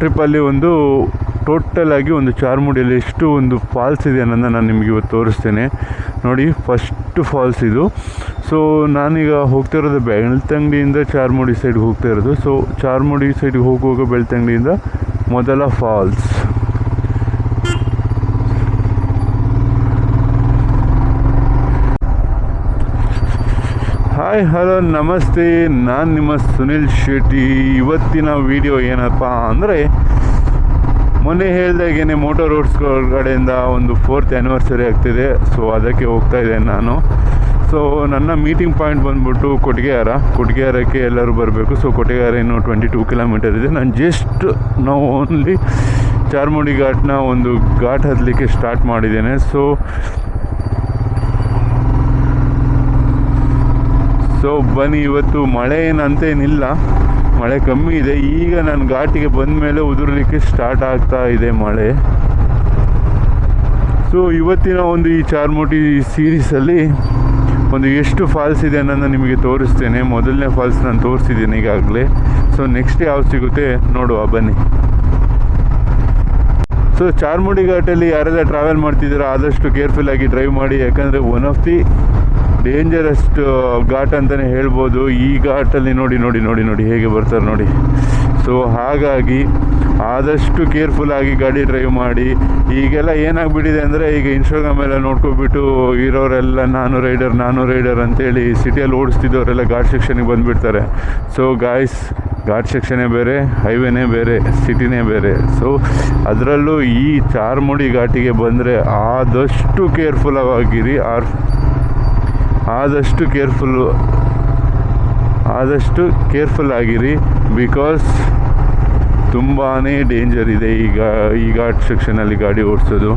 ಟ್ರಿಪ್ಪಲ್ಲಿ ಒಂದು ಟೋಟಲ್ ಆಗಿ ಒಂದು ಚಾರ್ಮುಡಿಯಲ್ಲಿ ಎಷ್ಟು ಒಂದು ಫಾಲ್ಸ್ ಇದೆ ಅನ್ನೋದನ್ನ ನಾನು ನಿಮಗೆ ಇವತ್ತು ತೋರಿಸ್ತೇನೆ. ನೋಡಿ ಫಸ್ಟ್ ಫಾಲ್ಸ್ ಇದು. ಸೊ ನಾನೀಗ ಹೋಗ್ತಾ ಇರೋದು ಬೆಳ್ತಂಗಡಿಯಿಂದ ಚಾರ್ಮುಡಿ ಸೈಡ್ಗೆ ಹೋಗ್ತಾ ಇರೋದು. ಸೊ ಚಾರ್ಮುಡಿ ಸೈಡ್ಗೆ ಹೋಗುವಾಗ ಬೆಳ್ತಂಗಡಿಯಿಂದ ಮೊದಲ ಫಾಲ್ಸ್ ಹಾಯ್ ಹಲೋ, ನಮಸ್ತೆ. ನಾನು ನಿಮ್ಮ ಸುನಿಲ್ ಶೆಟ್ಟಿ. ಇವತ್ತಿನ ವಿಡಿಯೋ ಏನಪ್ಪ ಅಂದರೆ, ಮೊನ್ನೆ ಹೇಳ್ದಾಗೇನೆ ಮೋಟರ್ ರೋಡ್ಸ್ ಕಡೆಯಿಂದ ಒಂದು ಫೋರ್ತ್ ಆ್ಯನಿವರ್ಸರಿ ಆಗ್ತಿದೆ. ಸೊ ಅದಕ್ಕೆ ಹೋಗ್ತಾ ಇದ್ದೇನೆ ನಾನು. ಸೊ ನನ್ನ ಮೀಟಿಂಗ್ ಪಾಯಿಂಟ್ ಬಂದ್ಬಿಟ್ಟು ಕೊಟ್ಟಿಗೆಹಾರ ಕೊಟ್ಟಿಗೆಹಾರಕ್ಕೆ ಎಲ್ಲರೂ ಬರಬೇಕು. ಸೊ ಕೊಟ್ಟಿಗೆಹಾರ ಇನ್ನು ಟ್ವೆಂಟಿ ಟೂ ಕಿಲೋಮೀಟರ್ ಇದೆ. ನಾನು ಜಸ್ಟ್ ನಾವು ಓನ್ಲಿ ಚಾರ್ಮುಡಿ ಘಾಟ್ನ ಒಂದು ಘಾಟ್ ಹತ್ತಲಿಕ್ಕೆ ಸ್ಟಾರ್ಟ್ ಮಾಡಿದ್ದೇನೆ. ಸೊ ಸೊ ಬನ್ನಿ, ಇವತ್ತು ಮಳೆ ಏನು ಅಂತೇನಿಲ್ಲ ಮಳೆ ಕಮ್ಮಿ ಇದೆ. ಈಗ ನಾನು ಘಾಟಿಗೆ ಬಂದ ಮೇಲೆ ಉದುರಲಿಕ್ಕೆ ಸ್ಟಾರ್ಟ್ ಆಗ್ತಾ ಇದೆ ಮಳೆ. ಸೊ ಇವತ್ತಿನ ಒಂದು ಈ ಚಾರ್ಮೋಟಿ ಸೀರೀಸಲ್ಲಿ ಒಂದು ಎಷ್ಟು ಫಾಲ್ಸ್ ಇದೆ ಅನ್ನೋದು ನಿಮಗೆ ತೋರಿಸ್ತೇನೆ. ಮೊದಲನೇ ಫಾಲ್ಸ್ ನಾನು ತೋರಿಸಿದ್ದೀನಿ ಈಗಾಗಲೇ. ಸೊ ನೆಕ್ಸ್ಟ್ ಯಾವ್ದು ಸಿಗುತ್ತೆ ನೋಡುವ, ಬನ್ನಿ. ಸೊ ಚಾರ್ಮುಡಿ ಘಾಟಲ್ಲಿ ಯಾರೆಲ್ಲ ಟ್ರಾವೆಲ್ ಮಾಡ್ತಿದ್ದೀರಾ, ಆದಷ್ಟು ಕೇರ್ಫುಲ್ ಆಗಿ ಡ್ರೈವ್ ಮಾಡಿ. ಯಾಕಂದರೆ one of the dangerest ghat ಅಂತಲೇ ಹೇಳ್ಬೋದು. ಈ ಘಾಟಲ್ಲಿ ನೋಡಿ ನೋಡಿ ನೋಡಿ ನೋಡಿ ಹೇಗೆ ಬರ್ತಾರೆ ನೋಡಿ. ಸೊ ಹಾಗಾಗಿ ಆದಷ್ಟು ಕೇರ್ಫುಲ್ಲಾಗಿ ಗಾಡಿ ಡ್ರೈವ್ ಮಾಡಿ. ಈಗೆಲ್ಲ ಏನಾಗ್ಬಿಟ್ಟಿದೆ ಅಂದರೆ ಈಗ ಇನ್ಸ್ಟಾಗ್ರಾಮ್ ಎಲ್ಲ ನೋಡ್ಕೊಬಿಟ್ಟು ಇರೋರೆಲ್ಲ ನಾನು ರೈಡರ್ ನಾನು ರೈಡರ್ ಅಂತೇಳಿ ಸಿಟಿಯಲ್ಲಿ ಓಡಿಸ್ತಿದ್ದವರೆಲ್ಲ ಘಾಟ್ ಸೆಕ್ಷನ್ಗೆ ಬಂದುಬಿಡ್ತಾರೆ. ಸೊ ಗಾಯ್ಸ್ ಘಾಟ್ ಸೆಕ್ಷನೇ ಬೇರೆ ಹೈವೇನೇ ಬೇರೆ ಸಿಟಿನೇ ಬೇರೆ. ಸೊ ಅದರಲ್ಲೂ ಈ ಚಾರ್ಮುಡಿ ಘಾಟಿಗೆ ಬಂದರೆ ಆದಷ್ಟು ಕೇರ್ಫುಲ್ ಆಗಿರಿ. ಆರ್ ಆದಷ್ಟು ಕೇರ್ಫುಲ್ಲು ಆದಷ್ಟು ಕೇರ್ಫುಲ್ ಆಗಿರಿ ಬಿಕಾಸ್ ತುಂಬಾ ಡೇಂಜರ್ ಇದೆ ಈಗ ಈ ಘಾಟ್ ಸೆಕ್ಷನಲ್ಲಿ ಗಾಡಿ ಓಡಿಸೋದು.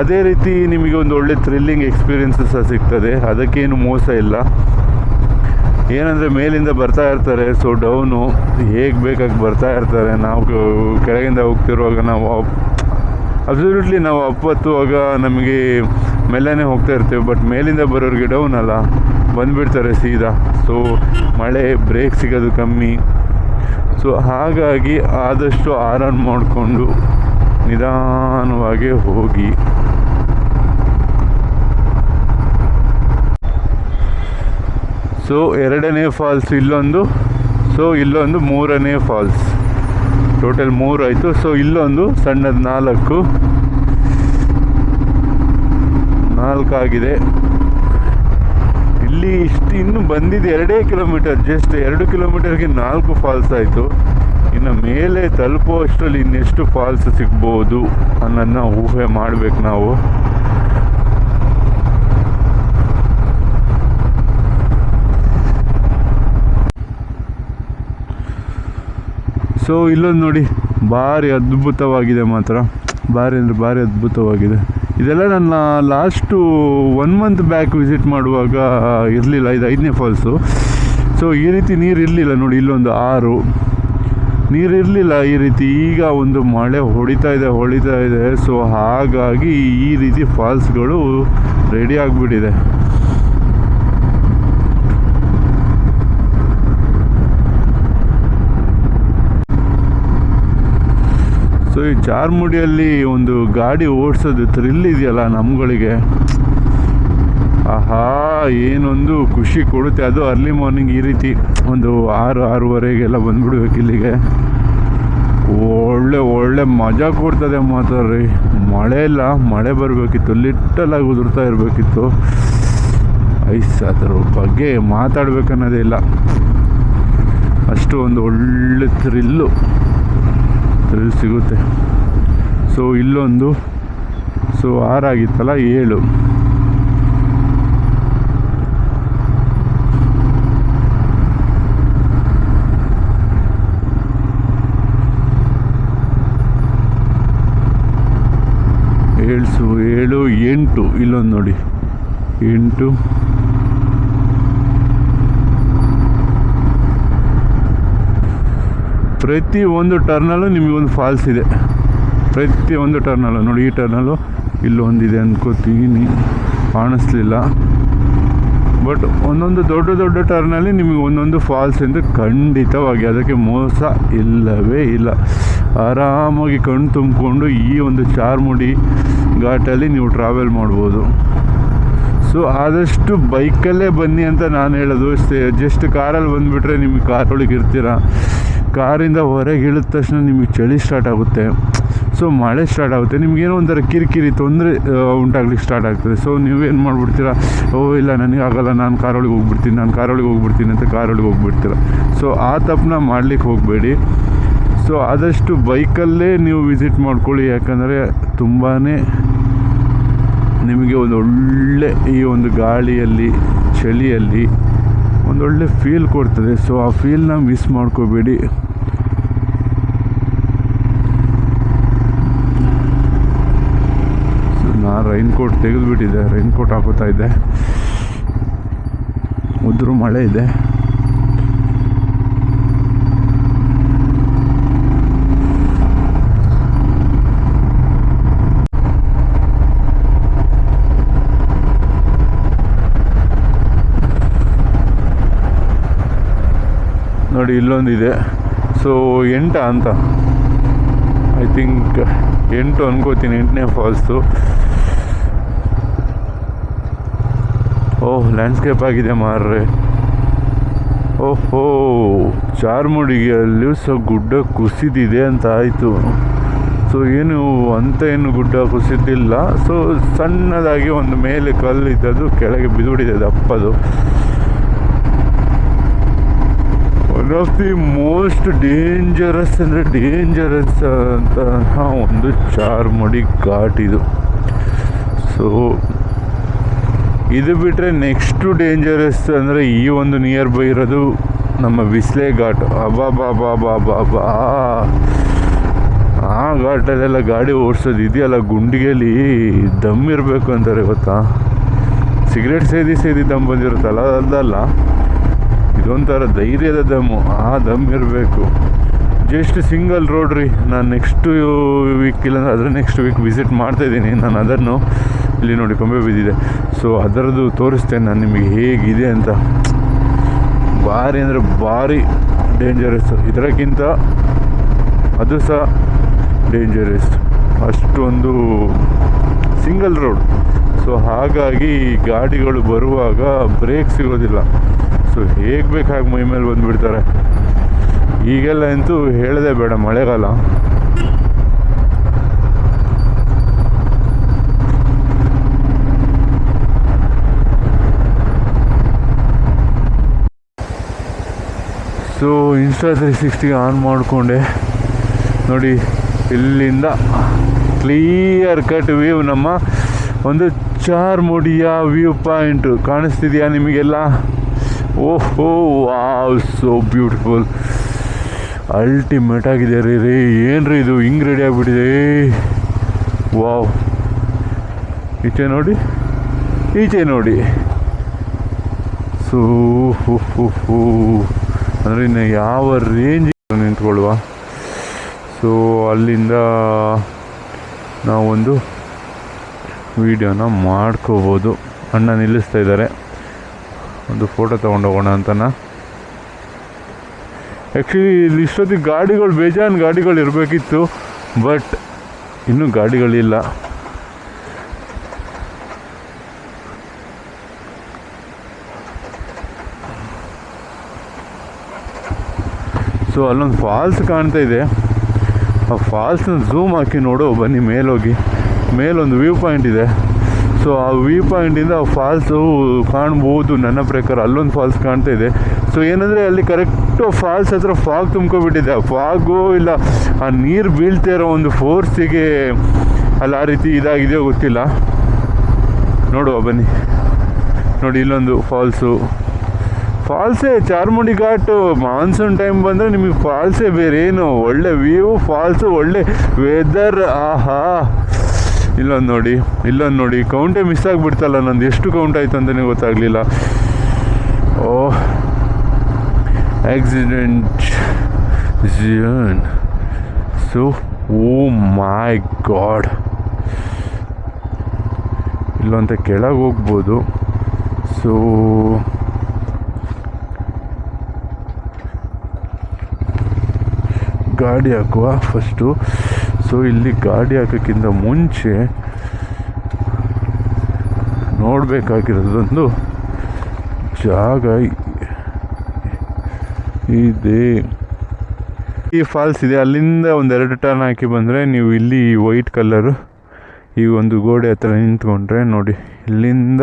ಅದೇ ರೀತಿ ನಿಮಗೆ ಒಂದು ಒಳ್ಳೆ ಥ್ರಿಲ್ಲಿಂಗ್ ಎಕ್ಸ್ಪೀರಿಯೆನ್ಸು ಸಹ ಸಿಗ್ತದೆ. ಅದಕ್ಕೇನು ಮೋಸ ಇಲ್ಲ. ಏನಂದರೆ ಮೇಲಿಂದ ಬರ್ತಾ ಇರ್ತಾರೆ ಸೊ ಡೌನು ಹೇಗೆ ಬೇಕಾಗಿ ಬರ್ತಾ ಇರ್ತಾರೆ. ನಾವು ಕೆಳಗಿಂದ ಹೋಗ್ತಿರುವಾಗ ನಾವು ಅಬ್ಸಲ್ಯೂಟ್ಲಿ ನಾವು ಅಪ್ಪತ್ತುವಾಗ ನಮಗೆ ಮೆಲ್ಲನೆ ಹೋಗ್ತಾ ಇರ್ತೀವಿ ಬಟ್ ಮೇಲಿಂದ ಬರೋರಿಗೆ ಡೌನ್ ಅಲ್ಲ. ಬಂದುಬಿಡ್ತಾರೆ ಸೀದಾ. ಸೊ ಮಳೆ ಬ್ರೇಕ್ ಸಿಗೋದು ಕಮ್ಮಿ. ಸೊ ಹಾಗಾಗಿ ಆದಷ್ಟು ಆರನ್ ಮಾಡಿಕೊಂಡು ನಿಧಾನವಾಗಿ ಹೋಗಿ. ಸೊ ಎರಡನೇ ಫಾಲ್ಸ್ ಇಲ್ಲೊಂದು. ಸೊ ಇಲ್ಲೊಂದು ಮೂರನೇ ಫಾಲ್ಸ್ ಟೋಟಲ್ ಮೂರು ಆಯಿತು. ಸೊ ಇಲ್ಲೊಂದು ಸಣ್ಣದು ನಾಲ್ಕು. ನಾಲ್ಕಾಗಿದೆ ಇಲ್ಲಿ ಇಷ್ಟು ಇನ್ನು ಬಂದಿದ್ದು ಎರಡೇ ಕಿಲೋಮೀಟರ್ ಜಸ್ಟ್ ಎರಡು ಕಿಲೋಮೀಟರ್ಗೆ ನಾಲ್ಕು ಫಾಲ್ಸ್ ಆಯಿತು. ಇನ್ನು ಮೇಲೆ ತಲುಪುವಷ್ಟರಲ್ಲಿ ಇನ್ನೆಷ್ಟು ಫಾಲ್ಸ್ ಸಿಗ್ಬೋದು ಅನ್ನೋದನ್ನ ಊಹೆ ಮಾಡಬೇಕು ನಾವು. ಸೊ ಇಲ್ಲೊಂದು ನೋಡಿ, ಭಾರಿ ಅದ್ಭುತವಾಗಿದೆ ಮಾತ್ರ. ಭಾರಿ ಅಂದರೆ ಭಾರಿ ಅದ್ಭುತವಾಗಿದೆ. ಇದೆಲ್ಲ ನನ್ನ last one month back visit ಮಾಡುವಾಗ ಇರಲಿಲ್ಲ, ಇದು ಐದನೇ ಫಾಲ್ಸು ಸೊ ಈ ರೀತಿ ನೀರು ಇರಲಿಲ್ಲ ನೋಡಿ, ಇಲ್ಲೊಂದು ಆರು. ನೀರು ಇರಲಿಲ್ಲ ಈ ರೀತಿ, ಈಗ ಒಂದು ಮಳೆ ಹೊಡಿತಾ ಇದೆ ಹೊಡಿತಾ ಇದೆ. ಸೊ ಹಾಗಾಗಿ ಈ ರೀತಿ ಫಾಲ್ಸ್ಗಳು ರೆಡಿ ಆಗಿಬಿಟ್ಟಿದೆ. ಸೊ ಈ ಚಾರ್ಮುಡಿಯಲ್ಲಿ ಒಂದು ಗಾಡಿ ಓಡಿಸೋದು ಥ್ರಿಲ್ ಇದೆಯಲ್ಲ ನಮ್ಗಳಿಗೆ. ಆಹಾ, ಏನೊಂದು ಖುಷಿ ಕೊಡುತ್ತೆ. ಅದು ಅರ್ಲಿ ಮಾರ್ನಿಂಗ್ ಈ ರೀತಿ ಒಂದು ಆರು, ಆರೂವರೆಗೆಲ್ಲ ಬಂದ್ಬಿಡ್ಬೇಕು ಇಲ್ಲಿಗೆ. ಒಳ್ಳೆ ಒಳ್ಳೆ ಮಜಾ ಕೊಡ್ತದೆ ಮಾತ್ರ ರೀ. ಮಳೆ ಇಲ್ಲ, ಮಳೆ ಬರಬೇಕಿತ್ತು, ಲಿಟ್ಟಲಾಗಿ ಉದುರ್ತಾ ಇರಬೇಕಿತ್ತು. ಐಸ್, ಅದರ ಬಗ್ಗೆ ಮಾತಾಡ್ಬೇಕನ್ನೋದೇ ಇಲ್ಲ. ಅಷ್ಟು ಒಂದು ಒಳ್ಳೆ ಥ್ರಿಲ್ಲು ಥ್ರಿಲ್ ಸಿಗುತ್ತೆ. ಸೊ ಇಲ್ಲೊಂದು ಸೊ ಆರಾಗಿತ್ತಲ್ಲ ಏಳು. ಏಳ್ಸು ಏಳು ಎಂಟು. ಇಲ್ಲೊಂದು ನೋಡಿ. ಎಂಟು. ಪ್ರತಿ ಒಂದು ಟರ್ನಲ್ಲೂ ನಿಮಗೊಂದು ಫಾಲ್ಸ್ ಇದೆ. ಪ್ರತಿ ಒಂದು ಟರ್ನಲ್ಲೂ, ನೋಡಿ ಈ ಟರ್ನಲ್ಲು ಇಲ್ಲೊಂದಿದೆ ಅಂದ್ಕೋತೀನಿ ಕಾಣಿಸ್ಲಿಲ್ಲ. ಬಟ್ ಒಂದೊಂದು ದೊಡ್ಡ ದೊಡ್ಡ ಟರ್ನಲ್ಲಿ ನಿಮಗೆ ಒಂದೊಂದು ಫಾಲ್ಸ್ ಎಂದು ಖಂಡಿತವಾಗಿ, ಅದಕ್ಕೆ ಮೋಸ ಇಲ್ಲವೇ ಇಲ್ಲ. ಆರಾಮಾಗಿ ಕಣ್ಣು ತುಂಬಿಕೊಂಡು ಈ ಒಂದು ಚಾರ್ಮುಡಿ ಘಾಟಲ್ಲಿ ನೀವು ಟ್ರಾವೆಲ್ ಮಾಡ್ಬೋದು. ಸೊ ಆದಷ್ಟು ಬೈಕಲ್ಲೇ ಬನ್ನಿ ಅಂತ ನಾನು ಹೇಳೋದು. ಜಸ್ಟ್ ಕಾರಲ್ಲಿ ಬಂದುಬಿಟ್ರೆ ನಿಮಗೆ ಕಾರೊಳಗೆ ಇರ್ತೀರ? ಕಾರಿಂದ ಹೊರಗೆ ಇಳಿದ ತಕ್ಷಣ ನಿಮಗೆ ಚಳಿ ಸ್ಟಾರ್ಟ್ ಆಗುತ್ತೆ. ಸೊ ಮಳೆ ಸ್ಟಾರ್ಟ್ ಆಗುತ್ತೆ. ನಿಮಗೇನೋ ಒಂಥರ ಕಿರಿಕಿರಿ ತೊಂದರೆ ಉಂಟಾಗ್ಲಿಕ್ಕೆ ಸ್ಟಾರ್ಟ್ ಆಗ್ತದೆ. ಸೊ ನೀವೇನು ಮಾಡಿಬಿಡ್ತೀರಾ? ಓ, ಇಲ್ಲ, ನನಗೆ ಆಗಲ್ಲ. ನಾನು ಕಾರೊಳಗೆ ಹೋಗ್ಬಿಡ್ತೀನಿ. ನಾನು ಕಾರೊಳಗೆ ಹೋಗ್ಬಿಡ್ತೀನಿ ಅಂತ ಕಾರೊಳಗೆ ಹೋಗ್ಬಿಡ್ತೀರ? ಸೊ ಆ ತಪ್ಪನ್ನ ಮಾಡ್ಲಿಕ್ಕೆ ಹೋಗಬೇಡಿ. ಸೊ ಆದಷ್ಟು ಬೈಕಲ್ಲೇ ನೀವು ವಿಸಿಟ್ ಮಾಡ್ಕೊಳ್ಳಿ. ಯಾಕಂದರೆ ತುಂಬಾ ನಿಮಗೆ ಒಂದು ಒಳ್ಳೆ ಈ ಒಂದು ಗಾಳಿಯಲ್ಲಿ, ಚಳಿಯಲ್ಲಿ ಒಂದೊಳ್ಳೆ ಫೀಲ್ ಕೊಡ್ತದೆ. ಸೊ ಆ ಫೀಲ್ನ ಮಿಸ್ ಮಾಡ್ಕೋಬೇಡಿ. ನಾನು ರೈನ್ ಕೋಟ್ ತೆಗೆದುಬಿಟ್ಟಿದ್ದೆ. ರೈನ್ ಕೋಟ್ ಹಾಕೋತಾ ಇದ್ದೆ. ಉದ್ರು ಮಳೆ ಇದೆ. ನೋಡಿ ಇಲ್ಲೊಂದಿದೆ. ಸೊ ಎಂಟ ಅಂತ. ಐ ಥಿಂಕ್ ಎಂಟು ಅನ್ಕೋತೀನಿ, ಎಂಟನೇ ಫಾಲ್ಸು ಓಹ್ ಲ್ಯಾಂಡ್ಸ್ಕೇಪ್ ಆಗಿದೆ ಮಾರ್ರೆ. ಓಹೋ ಚಾರ್ಮುಡಿಗೆಯಲ್ಲಿಯೂ ಸೊ ಗುಡ್ಡ ಕುಸಿದಿದೆ ಅಂತ ಆಯಿತು. ಸೊ ಏನು ಅಂತ ಏನು ಗುಡ್ಡ ಕುಸಿದಿಲ್ಲ. ಸೊ ಸಣ್ಣದಾಗಿ ಒಂದು ಮೇಲೆ ಕಲ್ಲು ಇದ್ದದ್ದು ಕೆಳಗೆ ಬಿದ್ದುಬಿಟ್ಟಿದೆ ದಪ್ಪದು ಒನ್ ಮೋಸ್ಟ್ ಡೇಂಜರಸ್ ಅಂದರೆ ಡೇಂಜರಸ್ ಅಂತ. ಒಂದು ಚಾರ್ಮುಡಿ ಘಾಟ್ ಇದು. ಸೊ ಇದು ಬಿಟ್ಟರೆ ನೆಕ್ಸ್ಟು ಡೇಂಜರಸ್ ಅಂದರೆ ಈ ಒಂದು ನಿಯರ್ ಬೈ ಇರೋದು ನಮ್ಮ ಬಿಸ್ಲೆ ಘಾಟ್. ಅಬಾ ಬಾ ಬಾ ಬಾ ಬಾ ಬಾ ಆ ಘಾಟಲ್ಲೆಲ್ಲ ಗಾಡಿ ಓಡಿಸೋದು ಇದೆಯಲ್ಲ, ಗುಂಡಿಗೆಲಿ ದಮ್ ಇರಬೇಕು ಅಂತಾರೆ ಗೊತ್ತಾ? ಸಿಗರೇಟ್ ಸೇದಿ ಸೇದಿ ದಮ್ ಬಂದಿರುತ್ತಲ್ಲ, ಅದಲ್ಲ. ಇದೊಂಥರ ಧೈರ್ಯದ ದಮ್ಮು ಆ ದಮ್ ಇರಬೇಕು. ಜಸ್ಟ್ ಸಿಂಗಲ್ ರೋಡ್ ರೀ. ನಾನು ನೆಕ್ಸ್ಟು ವೀಕ್ ಇಲ್ಲಾಂದ್ರೆ ಅದರ ನೆಕ್ಸ್ಟ್ ವೀಕ್ ವಿಸಿಟ್ ಮಾಡ್ತಾಯಿದ್ದೀನಿ ನಾನು ಅದನ್ನು ಇಲ್ಲಿ ನೋಡಿ ಕೊಂಬೆ ಬಿದ್ದಿದೆ. ಸೊ ಅದರದ್ದು ತೋರಿಸ್ತೇನೆ ನಾನು ನಿಮಗೆ ಹೇಗಿದೆ ಅಂತ. ಭಾರಿ ಅಂದರೆ ಭಾರಿ ಡೇಂಜರಸ್ ಇದಕ್ಕಿಂತ ಅದು ಸಹ ಡೇಂಜರಸ್ ಅಷ್ಟೊಂದು ಸಿಂಗಲ್ ರೋಡ್ ಸೊ ಹಾಗಾಗಿ ಗಾಡಿಗಳು ಬರುವಾಗ ಬ್ರೇಕ್ ಸಿಗೋದಿಲ್ಲ. ಸೊ ಹೇಗೆ ಬೇಕಾಗಿ ಮೈ ಮೇಲೆ ಬಂದುಬಿಡ್ತಾರೆ. ಈಗೆಲ್ಲ ಅಂತೂ ಹೇಳದೆ ಬೇಡ ಮಳೆಗಾಲ. ಸೊ ಇನ್ಸ್ಟಾ ತ್ರೀ ಸಿಕ್ಸ್ಟಿಗೆ ಆನ್ ಮಾಡಿಕೊಂಡೆ. ನೋಡಿ, ಇಲ್ಲಿಂದ ಕ್ಲಿಯರ್ ಕಟ್ ವ್ಯೂ ನಮ್ಮ ಒಂದು ಚಾರ್ಮುಡಿಯ ವ್ಯೂ ಪಾಯಿಂಟು ಕಾಣಿಸ್ತಿದೆಯಾ ನಿಮಗೆಲ್ಲ? ಓಹೋ, ವಾವ್ ಸೋ ಬ್ಯೂಟಿಫುಲ್ ಅಲ್ಟಿಮೇಟ್ ಆಗಿದೆ ರೀ ರೀ. ಏನು ರೀ ಇದು? ಹಿಂಗೆ ರೆಡಿ ಆಗಿಬಿಟ್ಟಿದೆ. ವಾವ್. ಈಚೆ ನೋಡಿ. ಈಚೆ ನೋಡಿ. ಸೋ ಹು ಹು ಹು. ಅಂದರೆ ಇನ್ನು ಯಾವ ರೇಂಜ್ ನಿಂತ್ಕೊಳ್ಳುವ? ಸೊ ಅಲ್ಲಿಂದ ನಾವೊಂದು ವೀಡಿಯೋನ ಮಾಡ್ಕೋಬೋದು. ಅಣ್ಣ ನಿಲ್ಲಿಸ್ತಾ ಇದ್ದಾರೆ. ಒಂದು ಫೋಟೋ ತೊಗೊಂಡೋಗೋಣ ಅಂತನ? ಆ್ಯಕ್ಚುಲಿ ಇಲ್ಲಿ ಇಷ್ಟೊತ್ತಿಗೆ ಗಾಡಿಗಳು, ಬೇಜಾನ್ ಗಾಡಿಗಳು ಇರಬೇಕಿತ್ತು ಬಟ್ ಇನ್ನೂ ಗಾಡಿಗಳಿಲ್ಲ. ಸೊ ಅಲ್ಲೊಂದು ಫಾಲ್ಸ್ ಕಾಣ್ತಾ ಇದೆ. ಆ ಫಾಲ್ಸ್ನ ಝೂಮ್ ಹಾಕಿ ನೋಡು, ಬನ್ನಿ ಮೇಲೋಗಿ. ಮೇಲೊಂದು ವ್ಯೂ ಪಾಯಿಂಟ್ ಇದೆ. ಸೊ ಆ ವ್ಯೂ ಪಾಯಿಂಟಿಂದ ಆ ಫಾಲ್ಸು ಕಾಣ್ಬೋದು ನನ್ನ ಪ್ರಕಾರ. ಅಲ್ಲೊಂದು ಫಾಲ್ಸ್ ಕಾಣ್ತಾ ಇದೆ. ಸೊ ಏನಂದರೆ ಅಲ್ಲಿ ಕರೆಕ್ಟು ಫಾಲ್ಸ್ ಹತ್ರ ಫಾಗ್ ತುಂಬ್ಕೊಬಿಟ್ಟಿದೆ ಆ ಫಾಗು ಇಲ್ಲ, ಆ ನೀರು ಬೀಳ್ತಾ ಇರೋ ಒಂದು ಫೋರ್ಸಿಗೆ ಅಲ್ಲಿ ಆ ರೀತಿ ಇದಾಗಿದೆಯೋ ಗೊತ್ತಿಲ್ಲ. ನೋಡುವ, ಬನ್ನಿ. ನೋಡಿ, ಇಲ್ಲೊಂದು ಫಾಲ್ಸು ಫಾಲ್ಸೇ ಚಾರ್ಮುಡಿ ಘಾಟು ಮಾನ್ಸೂನ್ ಟೈಮ್ ಬಂದರೆ ನಿಮಗೆ ಫಾಲ್ಸೇ ಬೇರೆ. ಏನು, ಒಳ್ಳೆ ವ್ಯೂ ಫಾಲ್ಸು ಒಳ್ಳೆ ವೆದರ್ ಆಹಾ. ಇಲ್ಲೊಂದು ನೋಡಿ ಇಲ್ಲೊಂದು ನೋಡಿ. ಕೌಂಟೇ ಮಿಸ್ ಆಗಿಬಿಡ್ತಲ್ಲ ನಂದು. ಎಷ್ಟು ಕೌಂಟ್ ಆಯಿತು ಅಂತಲೇ ಗೊತ್ತಾಗಲಿಲ್ಲ. ಓ ಆಕ್ಸಿಡೆಂಟ್ ಝಿಯನ್ ಸೊ ಓ ಮೈ ಗಾಡ್ ಇಲ್ಲೊಂತ ಕೆಳಗೆ ಹೋಗ್ಬೋದು. ಸೊ ಗಾಡಿ ಹಾಕುವ ಫಸ್ಟು ಸೊ ಇಲ್ಲಿ ಗಾಡಿ ಹಾಕೋಕ್ಕಿಂತ ಮುಂಚೆ ನೋಡಬೇಕಾಗಿರೋದೊಂದು ಜಾಗ ಇದೆ. ಈ ಫಾಲ್ಸ್ ಇದೆ. ಅಲ್ಲಿಂದ ಒಂದೆರಡು ಟರ್ನ್ ಹಾಕಿ ಬಂದರೆ ನೀವು ಇಲ್ಲಿ ವೈಟ್ ಕಲ್ಲರು ಈ ಒಂದು ಗೋಡೆ ಹತ್ರ ನಿಂತ್ಕೊಂಡ್ರೆ ನೋಡಿ, ಇಲ್ಲಿಂದ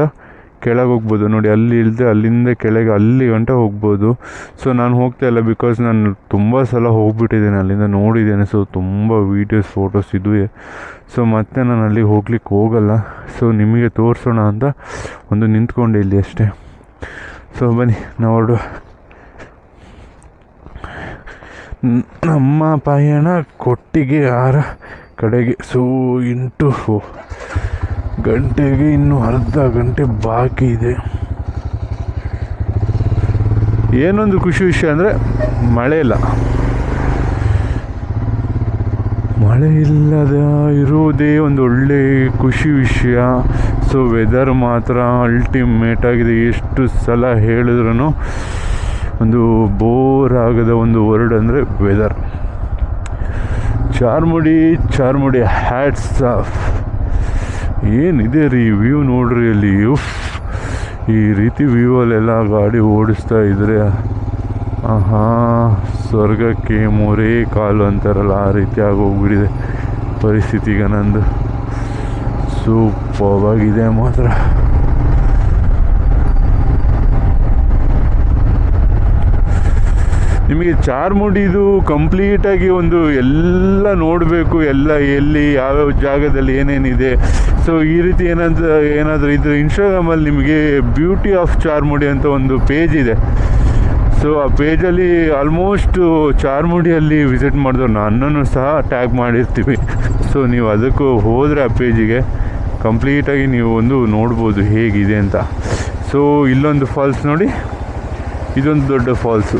ಕೆಳಗೆ ಹೋಗ್ಬೋದು. ನೋಡಿ, ಅಲ್ಲಿ ಇಳಿದ್ರೆ ಅಲ್ಲಿಂದ ಕೆಳಗೆ ಅಲ್ಲಿ ಗಂಟ ಹೋಗ್ಬೋದು. ಸೊ ನಾನು ಹೋಗ್ತಾ ಇಲ್ಲ ಬಿಕಾಸ್ ನಾನು ತುಂಬ ಸಲ ಹೋಗ್ಬಿಟ್ಟಿದ್ದೀನಿ ಅಲ್ಲಿಂದ ನೋಡಿದ್ದೇನೆ. ಸೊ ತುಂಬ ವೀಡಿಯೋಸ್ ಫೋಟೋಸ್ ಇದು ಸೊ ಮತ್ತೆ ನಾನು ಅಲ್ಲಿಗೆ ಹೋಗ್ಲಿಕ್ಕೆ ಹೋಗಲ್ಲ. ಸೊ ನಿಮಗೆ ತೋರಿಸೋಣ ಅಂತ ಒಂದು ನಿಂತ್ಕೊಂಡೆ ಇಲ್ಲಿ ಅಷ್ಟೇ. ಸೊ ಬನ್ನಿ ನಾವು ನಮ್ಮ ಪಯಣ ಕೊಟ್ಟಿಗೆ ಆರ ಕಡೆಗೆ. ಸೊ ಎಂಟು ಗಂಟೆಗೆ ಇನ್ನು ಅರ್ಧ ಗಂಟೆ ಬಾಕಿ ಇದೆ. ಏನೊಂದು ಖುಷಿ ವಿಷಯ ಅಂದರೆ ಮಳೆ ಇಲ್ಲ. ಮಳೆ ಇಲ್ಲದ ಇರುವುದೇ ಒಂದು ಒಳ್ಳೆ ಖುಷಿ ವಿಷಯ. ಸೊ ವೆದರ್ ಮಾತ್ರ ಅಲ್ಟಿಮೇಟ್ ಆಗಿದೆ. ಎಷ್ಟು ಸಲ ಹೇಳಿದ್ರೂ ಒಂದು ಬೋರ್ ಆಗದ ಒಂದು ವರ್ಡ್ ಅಂದರೆ weather Charmadi Charmadi hats off ಏನಿದೆ ರೀ ವ್ಯೂ ನೋಡ್ರಿ ಅಲ್ಲಿ? ಉಫ್, ಈ ರೀತಿ ವ್ಯೂ ಅಲ್ಲೆಲ್ಲ ಗಾಡಿ ಓಡಿಸ್ತಾ ಇದ್ರೆ, ಆಹಾ, ಸ್ವರ್ಗಕ್ಕೆ ಮೂರೇ ಕಾಲು ಅಂತಾರಲ್ಲ, ಆ ರೀತಿ ಆಗೋಗ್ಬಿಟ್ಟಿದೆ ಪರಿಸ್ಥಿತಿ ಈಗ ನಂದು ಸೂಪವಾಗಿದೆ ಮಾತ್ರ. ನಿಮಗೆ ಚಾರ್ಮುಡಿದು ಕಂಪ್ಲೀಟಾಗಿ ಒಂದು ಎಲ್ಲ ನೋಡಬೇಕು, ಎಲ್ಲ ಎಲ್ಲಿ, ಯಾವ್ಯಾವ ಜಾಗದಲ್ಲಿ ಏನೇನಿದೆ ಸೊ ಈ ರೀತಿ ಏನಾದರೂ ಏನಾದರೂ ಇದ್ರೆ ಇನ್ಸ್ಟಾಗ್ರಾಮಲ್ಲಿ ನಿಮಗೆ ಬ್ಯೂಟಿ ಆಫ್ ಚಾರ್ಮುಡಿ ಅಂತ ಒಂದು ಪೇಜ್ ಇದೆ. ಸೊ ಆ ಪೇಜಲ್ಲಿ ಆಲ್ಮೋಸ್ಟ್ ಚಾರ್ಮುಡಿಯಲ್ಲಿ ವಿಸಿಟ್ ಮಾಡಿದ್ರು ನನ್ನನ್ನು ಸಹ ಟ್ಯಾಗ್ ಮಾಡಿರ್ತೀವಿ. ಸೊ ನೀವು ಅದಕ್ಕೂ ಹೋದರೆ ಆ ಪೇಜಿಗೆ ಕಂಪ್ಲೀಟಾಗಿ ನೀವು ಒಂದು ನೋಡ್ಬೋದು ಹೇಗಿದೆ ಅಂತ. ಸೊ ಇಲ್ಲೊಂದು ಫಾಲ್ಸ್ ನೋಡಿ. ಇದೊಂದು ದೊಡ್ಡ ಫಾಲ್ಸು